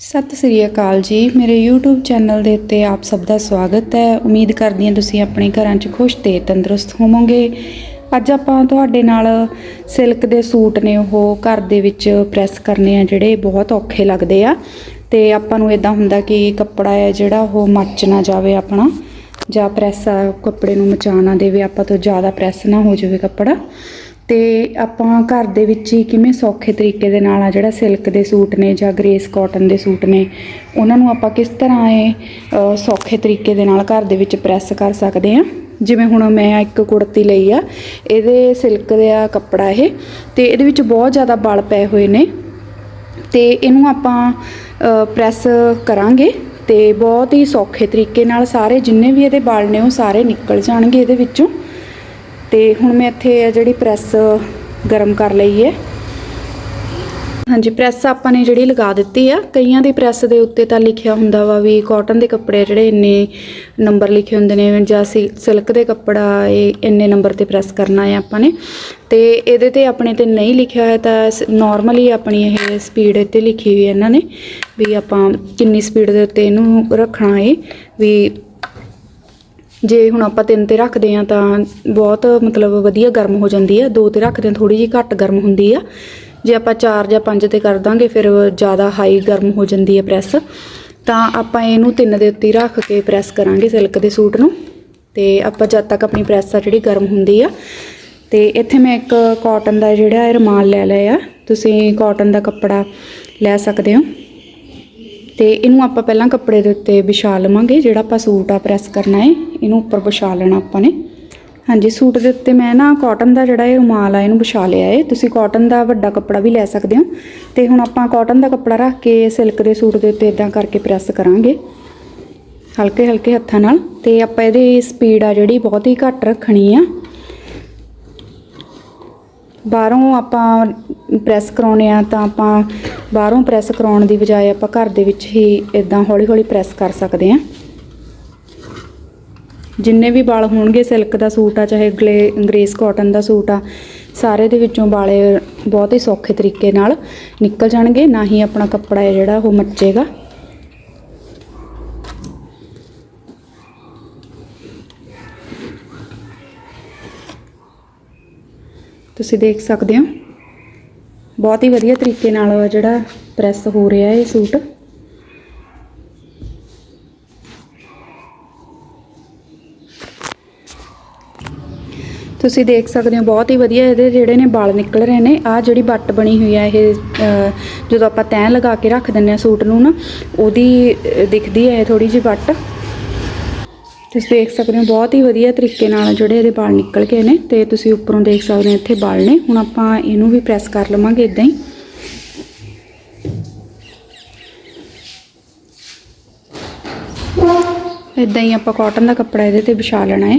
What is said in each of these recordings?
ਸਤਿ ਸ੍ਰੀ ਅਕਾਲ ਜੀ। ਮੇਰੇ YouTube channel ਦੇ ਉੱਤੇ ਆਪ ਸਭ ਦਾ ਸਵਾਗਤ ਹੈ। ਉਮੀਦ ਕਰਦੀ ਹਾਂ ਤੁਸੀਂ ਆਪਣੇ ਘਰਾਂ 'ਚ ਖੁਸ਼ ਤੇ ਤੰਦਰੁਸਤ ਹੋਵੋਗੇ। ਅੱਜ ਆਪਾਂ ਤੁਹਾਡੇ ਨਾਲ ਸਿਲਕ ਦੇ ਸੂਟ ਨੇ ਉਹ ਘਰ ਦੇ ਵਿੱਚ ਪ੍ਰੈਸ ਕਰਨੇ ਆ, ਜਿਹੜੇ ਬਹੁਤ ਔਖੇ ਲੱਗਦੇ ਆ। ਤੇ ਆਪਾਂ ਨੂੰ ਇਦਾਂ ਹੁੰਦਾ ਕਿ ਕੱਪੜਾ ਹੈ ਜਿਹੜਾ ਉਹ ਮੱਚ ਨਾ ਜਾਵੇ ਆਪਣਾ, ਜਾਂ ਪ੍ਰੈਸ ਕੱਪੜੇ ਨੂੰ ਮਚਾ ਦੇਵੇ, ਆਪਾਂ ਤੋਂ ਜ਼ਿਆਦਾ ਪ੍ਰੈਸ ਨਾ ਹੋ ਜਾਵੇ ਕੱਪੜਾ। ਤੇ ਆਪਾਂ ਘਰ ਦੇ ਵਿੱਚ ਹੀ ਕਿਵੇਂ ਸੌਖੇ ਤਰੀਕੇ ਦੇ ਨਾਲ ਆ ਜਿਹੜਾ ਸਿਲਕ ਦੇ ਸੂਟ ਨੇ ਜਾਂ ਗ੍ਰੇਸ ਕਾਟਨ ਦੇ ਸੂਟ ਨੇ, ਉਹਨਾਂ ਨੂੰ ਆਪਾਂ ਕਿਸ ਤਰ੍ਹਾਂ ਇਹ ਸੌਖੇ ਤਰੀਕੇ ਦੇ ਨਾਲ ਘਰ ਦੇ ਵਿੱਚ ਪ੍ਰੈਸ ਕਰ ਸਕਦੇ ਆ ਜਿਵੇਂ ਹੁਣ ਮੈਂ ਇੱਕ ਕੁੜਤੀ ਲਈ ਆ, ਇਹਦੇ ਸਿਲਕ ਦਾ ਕੱਪੜਾ ਇਹ, ਤੇ ਇਹਦੇ ਵਿੱਚ ਬਹੁਤ ਜ਼ਿਆਦਾ ਬਲ ਪਏ ਹੋਏ ਨੇ। ਤੇ ਇਹਨੂੰ ਆਪਾਂ ਪ੍ਰੈਸ ਕਰਾਂਗੇ ਤੇ ਬਹੁਤ ਹੀ ਸੌਖੇ ਤਰੀਕੇ ਨਾਲ ਸਾਰੇ ਜਿੰਨੇ ਵੀ ਇਹਦੇ ਬਲ ਨੇ ਉਹ ਸਾਰੇ ਨਿਕਲ ਜਾਣਗੇ ਇਹਦੇ ਵਿੱਚੋਂ। ਤੇ ਹੁਣ ਮੈਂ ਇੱਥੇ ਆ ਜਿਹੜੀ ਪ੍ਰੈਸ ਗਰਮ ਕਰ ਲਈ ਹੈ। ਹਾਂਜੀ, ਪ੍ਰੈਸ ਆਪਾਂ ਨੇ ਜਿਹੜੀ ਲਗਾ ਦਿੱਤੀ ਆ, ਕਈਆਂ ਦੀ ਪ੍ਰੈਸ ਦੇ ਉੱਤੇ ਤਾਂ ਲਿਖਿਆ ਹੁੰਦਾ ਵਾ ਵੀ ਕਾਟਨ ਦੇ ਕੱਪੜੇ ਜਿਹੜੇ ਇੰਨੇ ਨੰਬਰ ਲਿਖੇ ਹੁੰਦੇ ਨੇ, ਜਾਂ ਸਿਲਕ ਦੇ ਕੱਪੜਾ, ਇਹ ਇੰਨੇ ਨੰਬਰ ਤੇ ਪ੍ਰੈਸ ਕਰਨਾ ਹੈ ਆਪਾਂ ਨੇ। ਤੇ ਇਹਦੇ ਤੇ ਆਪਣੇ ਤੇ ਨਹੀਂ ਲਿਖਿਆ ਹੋਇਆ ਤਾਂ ਨਾਰਮਲੀ ਆਪਣੀ ਇਹ ਸਪੀਡ 'ਤੇ ਲਿਖੀ ਹੋਈ ਹੈ ਇਹਨਾਂ ਨੇ, ਵੀ ਆਪਾਂ ਕਿੰਨੀ ਸਪੀਡ ਦੇ ਉੱਤੇ ਇਹਨੂੰ ਰੱਖਣਾ ਹੈ, ਵੀ ਜੇ ਹੁਣ ਆਪਾਂ ਤਿੰਨ ਤੇ ਰੱਖਦੇ ਆ ਤਾਂ ਬਹੁਤ ਮਤਲਬ ਵਧੀਆ ਗਰਮ ਹੋ ਜਾਂਦੀ ਆ। ਦੋ ਤੇ ਰੱਖਦੇ ਆ ਥੋੜੀ ਜਿਹੀ ਘੱਟ ਗਰਮ ਹੁੰਦੀ ਆ। ਜੇ ਆਪਾਂ ਚਾਰ ਜਾਂ ਪੰਜ ਤੇ ਕਰ ਦਾਂਗੇ, ਫਿਰ ਜ਼ਿਆਦਾ ਹਾਈ ਗਰਮ ਹੋ ਜਾਂਦੀ ਹੈ ਪ੍ਰੈਸ ਤਾਂ ਆਪਾਂ ਇਹਨੂੰ ਤਿੰਨ ਦੇ ਉੱਤੇ ਰੱਖ ਕੇ ਪ੍ਰੈਸ ਕਰਾਂਗੇ ਸਿਲਕ ਦੇ ਸੂਟ ਨੂੰ। ਤੇ ਆਪਾਂ ਜਦ ਤੱਕ ਆਪਣੀ ਪ੍ਰੈਸ ਆ ਜਿਹੜੀ ਗਰਮ ਹੁੰਦੀ ਆ। ਤੇ ਇੱਥੇ ਮੈਂ ਇੱਕ ਕਾਟਨ ਦਾ ਜਿਹੜਾ ਇਹ ਰੁਮਾਲ ਲੈ ਲਿਆ ਤੁਸੀਂ ਕਾਟਨ ਦਾ ਕੱਪੜਾ ਲੈ ਸਕਦੇ ਹੋ। ਤੇ ਇਹਨੂੰ ਆਪਾਂ ਪਹਿਲਾਂ ਕੱਪੜੇ ਦੇ ਉੱਤੇ ਵਿਛਾ ਲਵਾਂਗੇ, ਜਿਹੜਾ ਆਪਾਂ ਸੂਟ ਆ ਪ੍ਰੈਸ ਕਰਨਾ ਹੈ ਇਹਨੂੰ ਉੱਪਰ ਵਿਛਾ ਲੈਣਾ ਆਪਾਂ ਨੇ। ਹਾਂਜੀ, ਸੂਟ ਦੇ ਉੱਤੇ ਮੈਂ ਨਾ ਕਾਟਨ ਦਾ ਜਿਹੜਾ ਇਹ ਰੁਮਾਲ ਆ, ਇਹਨੂੰ ਵਿਛਾ ਲਿਆ ਹੈ ਤੁਸੀਂ ਕਾਟਨ ਦਾ ਵੱਡਾ ਕੱਪੜਾ ਵੀ ਲੈ ਸਕਦੇ ਹੋ। ਤੇ ਹੁਣ ਆਪਾਂ ਕਾਟਨ ਦਾ ਕੱਪੜਾ ਰੱਖ ਕੇ ਸਿਲਕ ਦੇ ਸੂਟ ਦੇ ਉੱਤੇ ਇਦਾਂ ਕਰਕੇ ਪ੍ਰੈਸ ਕਰਾਂਗੇ ਹਲਕੇ ਹਲਕੇ ਹੱਥਾਂ ਨਾਲ। ਤੇ ਆਪਾਂ ਇਹਦੀ ਸਪੀਡ ਆ ਜਿਹੜੀ ਬਹੁਤ ਹੀ ਘੱਟ ਰੱਖਣੀ ਆ। ਬਾਹਰੋਂ ਆਪਾਂ ਪ੍ਰੈਸ ਕਰਾਉਣੇ ਆ ਤਾਂ ਆਪਾਂ ਬਾਹਰੋਂ ਪ੍ਰੈਸ ਕਰਾਉਣ ਦੀ ਬਜਾਏ ਆਪਾਂ ਘਰ ਦੇ ਵਿੱਚ ਹੀ ਇਦਾਂ ਹੌਲੀ ਹੌਲੀ ਪ੍ਰੈਸ ਕਰ ਸਕਦੇ ਆ ਜਿੰਨੇ ਵੀ ਵਾਲ ਹੋਣਗੇ ਸਿਲਕ ਦਾ ਸੂਟ ਆ, ਚਾਹੇ ਗਲੇ ਗ੍ਰੇਸ ਕਾਟਨ ਦਾ ਸੂਟ ਆ, ਸਾਰੇ ਦੇ ਵਿੱਚੋਂ ਵਾਲੇ ਬਹੁਤ ਹੀ ਸੌਖੇ ਤਰੀਕੇ ਨਾਲ ਨਿਕਲ ਜਾਣਗੇ। ਨਾ ਹੀ ਆਪਣਾ ਕੱਪੜਾ ਹੈ ਜਿਹੜਾ ਉਹ ਮੱਚੇਗਾ। ਤੁਸੀਂ ਦੇਖ ਸਕਦੇ ਹੋ। ਬਹੁਤ ਹੀ ਵਧੀਆ ਤਰੀਕੇ ਨਾਲ ਜਿਹੜਾ ਪ੍ਰੈਸ ਹੋ ਰਿਹਾ ਇਹ ਸੂਟ। ਤੁਸੀਂ ਦੇਖ ਸਕਦੇ ਹੋ ਬਹੁਤ ਹੀ ਵਧੀਆ ਇਹਦੇ ਜਿਹੜੇ ਨੇ ਵਾਲ ਨਿਕਲ ਰਹੇ ਨੇ। ਆ ਜਿਹੜੀ ਬੱਟ ਬਣੀ ਹੋਈ ਆ ਇਹ ਜਦੋਂ ਆਪਾਂ ਤੈਅ ਲਗਾ ਕੇ ਰੱਖ ਦਿੰਨੇ ਆ ਸੂਟ ਨੂੰ ਨਾ, ਉਹਦੀ ਦਿਖਦੀ ਹੈ ਥੋੜੀ ਜਿਹੀ ਬੱਟ। ਤੁਸੀਂ ਦੇਖ ਸਕਦੇ ਹੋ, ਬਹੁਤ ਹੀ ਵਧੀਆ ਤਰੀਕੇ ਨਾਲ ਜਿਹੜੇ ਇਹਦੇ ਵਾਲ ਨਿਕਲ ਗਏ ਨੇ ਤੇ ਤੁਸੀਂ ਉੱਪਰੋਂ ਦੇਖ ਸਕਦੇ ਹੋ ਇੱਥੇ ਵਾਲ ਨੇ। ਹੁਣ ਆਪਾਂ ਇਹਨੂੰ ਵੀ ਪ੍ਰੈਸ ਕਰ ਲਵਾਂਗੇ ਇਦਾਂ ਹੀ। ਇਦਾਂ ਹੀ ਆਪਾਂ ਕਾਟਨ ਦਾ ਕੱਪੜਾ ਇਹਦੇ ਤੇ ਵਿਛਾ ਲੈਣਾ ਹੈ।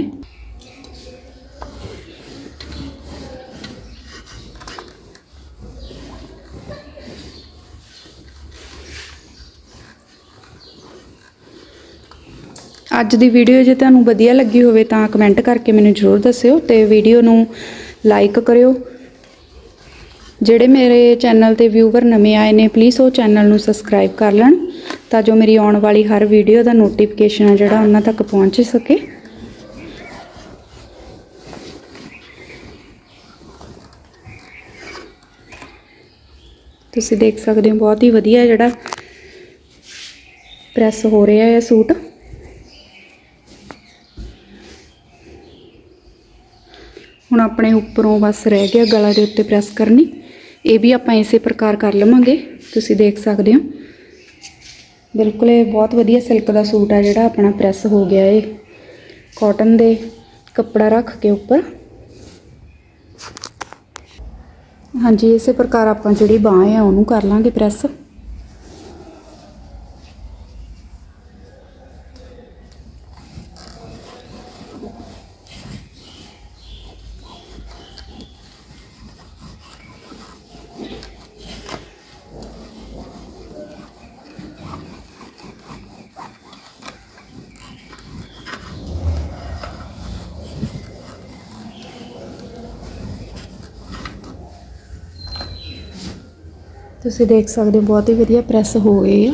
ਅੱਜ ਦੀ ਵੀਡੀਓ ਜੇ ਤੁਹਾਨੂੰ ਵਧੀਆ ਲੱਗੀ ਹੋਵੇ ਤਾਂ ਕਮੈਂਟ ਕਰਕੇ ਮੈਨੂੰ ਜ਼ਰੂਰ ਦੱਸਿਓ ਤੇ ਵੀਡੀਓ ਨੂੰ ਲਾਈਕ ਕਰਿਓ। ਜਿਹੜੇ ਮੇਰੇ ਚੈਨਲ ਤੇ ਵਿਊਵਰ ਨਵੇਂ ਆਏ ਨੇ ਪਲੀਜ਼ ਉਹ ਚੈਨਲ ਨੂੰ ਸਬਸਕ੍ਰਾਈਬ ਕਰ ਲੈਣ ਤਾਂ ਜੋ ਮੇਰੀ ਆਉਣ ਵਾਲੀ ਹਰ ਵੀਡੀਓ ਦਾ ਨੋਟੀਫਿਕੇਸ਼ਨ ਆ ਜਿਹੜਾ ਉਹਨਾਂ ਤੱਕ ਪਹੁੰਚ ਸਕੇ। ਤੁਸੀਂ ਦੇਖ ਸਕਦੇ ਹੋ, ਬਹੁਤ ਹੀ ਵਧੀਆ ਜਿਹੜਾ ਪ੍ਰੈਸ ਹੋ ਰਿਹਾ ਹੈ ਸੂਟ। ਹੁਣ ਆਪਣੇ ਉੱਪਰੋਂ ਬਸ ਰਹਿ ਗਿਆ ਗਲਾ ਦੇ ਉੱਤੇ ਪ੍ਰੈਸ ਕਰਨੀ। ਇਹ ਵੀ ਆਪਾਂ ਇਸੇ ਪ੍ਰਕਾਰ ਕਰ ਲਵਾਂਗੇ। ਤੁਸੀਂ ਦੇਖ ਸਕਦੇ ਹੋ। ਬਿਲਕੁਲ ਇਹ ਬਹੁਤ ਵਧੀਆ ਸਿਲਕ ਦਾ ਸੂਟ ਆ ਜਿਹੜਾ ਆਪਣਾ ਪ੍ਰੈਸ ਹੋ ਗਿਆ ਇਹ ਕਾਟਨ ਦੇ ਕੱਪੜਾ ਰੱਖ ਕੇ ਉੱਪਰ। ਹਾਂਜੀ, ਇਸੇ ਪ੍ਰਕਾਰ ਆਪਾਂ ਜਿਹੜੀ ਬਾਹ ਆ ਉਹਨੂੰ ਕਰ ਲਾਂਗੇ ਪ੍ਰੈਸ ਤੁਸੀਂ ਦੇਖ ਸਕਦੇ ਹੋ ਬਹੁਤ ਹੀ ਵਧੀਆ ਪ੍ਰੈਸ ਹੋ ਗਏ ਆ।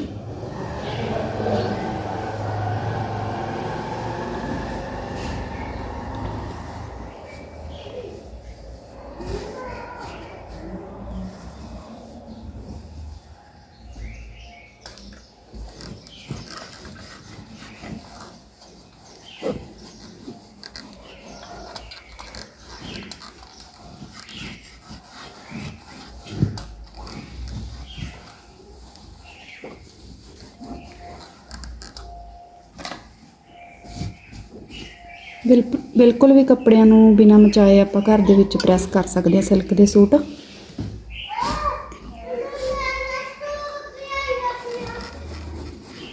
ਬਿਲਕੁਲ ਬਿਲਕੁਲ ਵੀ ਕੱਪੜਿਆਂ ਨੂੰ ਬਿਨਾਂ ਮਚਾਏ ਆਪਾਂ ਘਰ ਦੇ ਵਿੱਚ ਪ੍ਰੈਸ ਕਰ ਸਕਦੇ ਹਾਂ ਸਿਲਕ ਦੇ ਸੂਟ।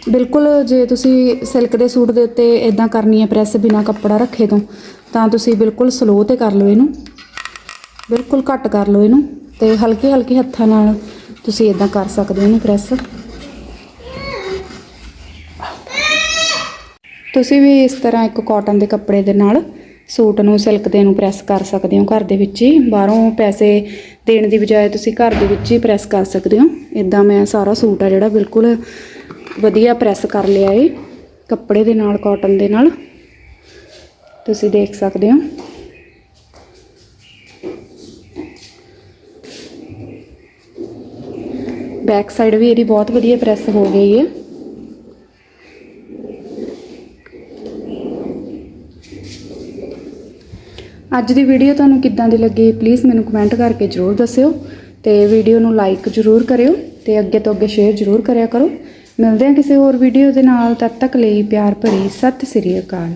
ਬਿਲਕੁਲ ਜੇ ਤੁਸੀਂ ਸਿਲਕ ਦੇ ਸੂਟ ਦੇ ਉੱਤੇ ਇਦਾਂ ਕਰਨੀ ਹੈ ਪ੍ਰੈਸ ਬਿਨਾਂ ਕੱਪੜਾ ਰੱਖੇ ਤੋਂ, ਤਾਂ ਤੁਸੀਂ ਬਿਲਕੁਲ ਸਲੋ ਤੇ ਕਰ ਲਓ ਇਹਨੂੰ। ਬਿਲਕੁਲ ਘੱਟ ਕਰ ਲਓ ਇਹਨੂੰ ਤੇ ਹਲਕੇ ਹਲਕੇ ਹੱਥਾਂ ਨਾਲ ਤੁਸੀਂ ਇਦਾਂ ਕਰ ਸਕਦੇ ਹੋ ਇਹਨੂੰ ਪ੍ਰੈਸ। ਤੁਸੀਂ ਵੀ ਇਸ ਤਰ੍ਹਾਂ ਇੱਕ ਕਾਟਨ ਦੇ ਕੱਪੜੇ ਦੇ ਨਾਲ ਸੂਟ ਨੂੰ ਸਿਲਕ ਦੇ ਨੂੰ ਪ੍ਰੈਸ ਕਰ ਸਕਦੇ ਹੋ ਘਰ ਦੇ ਵਿੱਚ ਹੀ। ਬਾਹਰੋਂ ਪੈਸੇ ਦੇਣ ਦੀ ਬਜਾਏ ਤੁਸੀਂ ਘਰ ਦੇ ਵਿੱਚ ਹੀ ਪ੍ਰੈਸ ਕਰ ਸਕਦੇ ਹੋ। ਇਦਾਂ ਮੈਂ ਸਾਰਾ ਸੂਟ ਆ ਜਿਹੜਾ ਬਿਲਕੁਲ ਵਧੀਆ ਪ੍ਰੈਸ ਕਰ ਲਿਆ ਏ ਕੱਪੜੇ ਦੇ ਨਾਲ ਕਾਟਨ ਦੇ ਨਾਲ। ਤੁਸੀਂ ਦੇਖ ਸਕਦੇ ਹੋ। ਬੈਕ ਸਾਈਡ ਵੀ ਇਹਦੀ ਬਹੁਤ ਵਧੀਆ ਪ੍ਰੈਸ ਹੋ ਗਈ ਹੈ ਅੱਜ ਦੀ ਵੀਡੀਓ ਤੁਹਾਨੂੰ ਕਿੱਦਾਂ ਦੀ ਲੱਗੀ ਪਲੀਜ਼ ਮੈਨੂੰ ਕਮੈਂਟ ਕਰਕੇ ਜ਼ਰੂਰ ਦੱਸਿਓ ਤੇ ਵੀਡੀਓ ਨੂੰ ਲਾਈਕ ਜ਼ਰੂਰ ਕਰਿਓ ਤੇ ਅੱਗੇ ਤੋਂ ਅੱਗੇ ਸ਼ੇਅਰ ਜ਼ਰੂਰ ਕਰਿਆ ਕਰੋ। ਮਿਲਦੇ ਹਾਂ ਕਿਸੇ ਹੋਰ ਵੀਡੀਓ ਦੇ ਨਾਲ, ਤਦ ਤੱਕ ਲਈ ਪਿਆਰ ਭਰੀ ਸਤਿ ਸ੍ਰੀ ਅਕਾਲ।